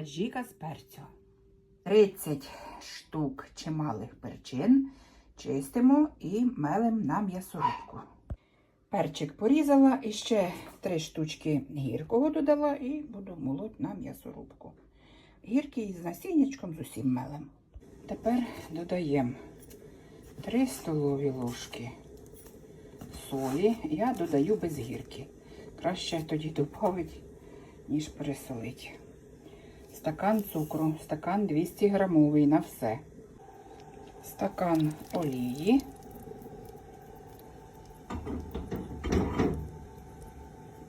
аджіка з перцю. 30 штук чималих перчин чистимо і мелим на м'ясорубку. Перчик порізала і ще 3 штучки гіркого додала і буду молоть на м'ясорубку. Гіркий з насіннячком з усім мелем. Тепер додаємо 3 столові ложки солі. Я додаю без гірки. Краще тоді додати, ніж пересолити. Стакан цукру, стакан 200 грамовий на все. Стакан олії.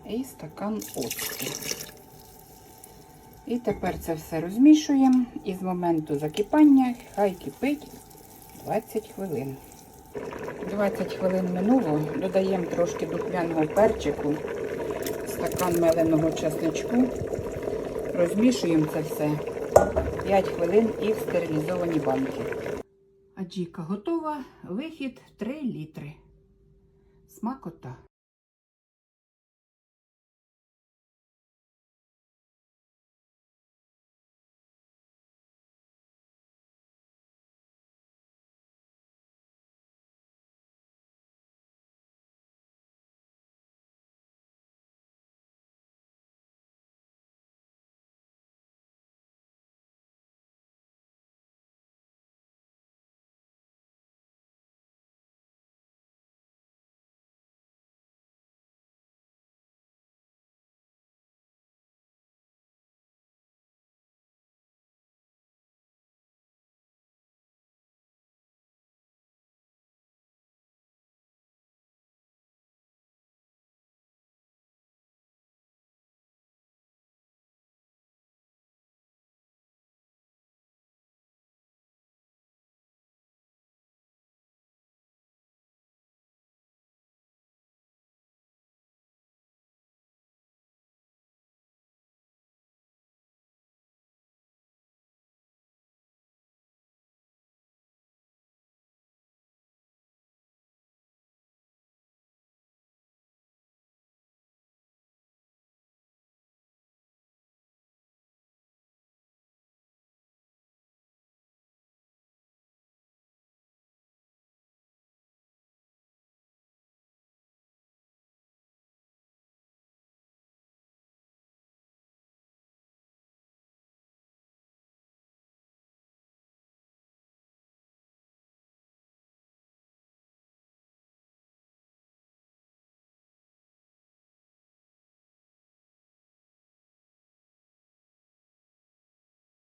І стакан оцту. І тепер це все розмішуємо. І з моменту закипання хай кипить 20 хвилин. 20 хвилин минуло, додаємо трошки духмяного перчику, стакан меленого чесничку, розмішуємо це все 5 хвилин і в стерилізовані банки. Аджіка готова, вихід 3 літри. Смакота.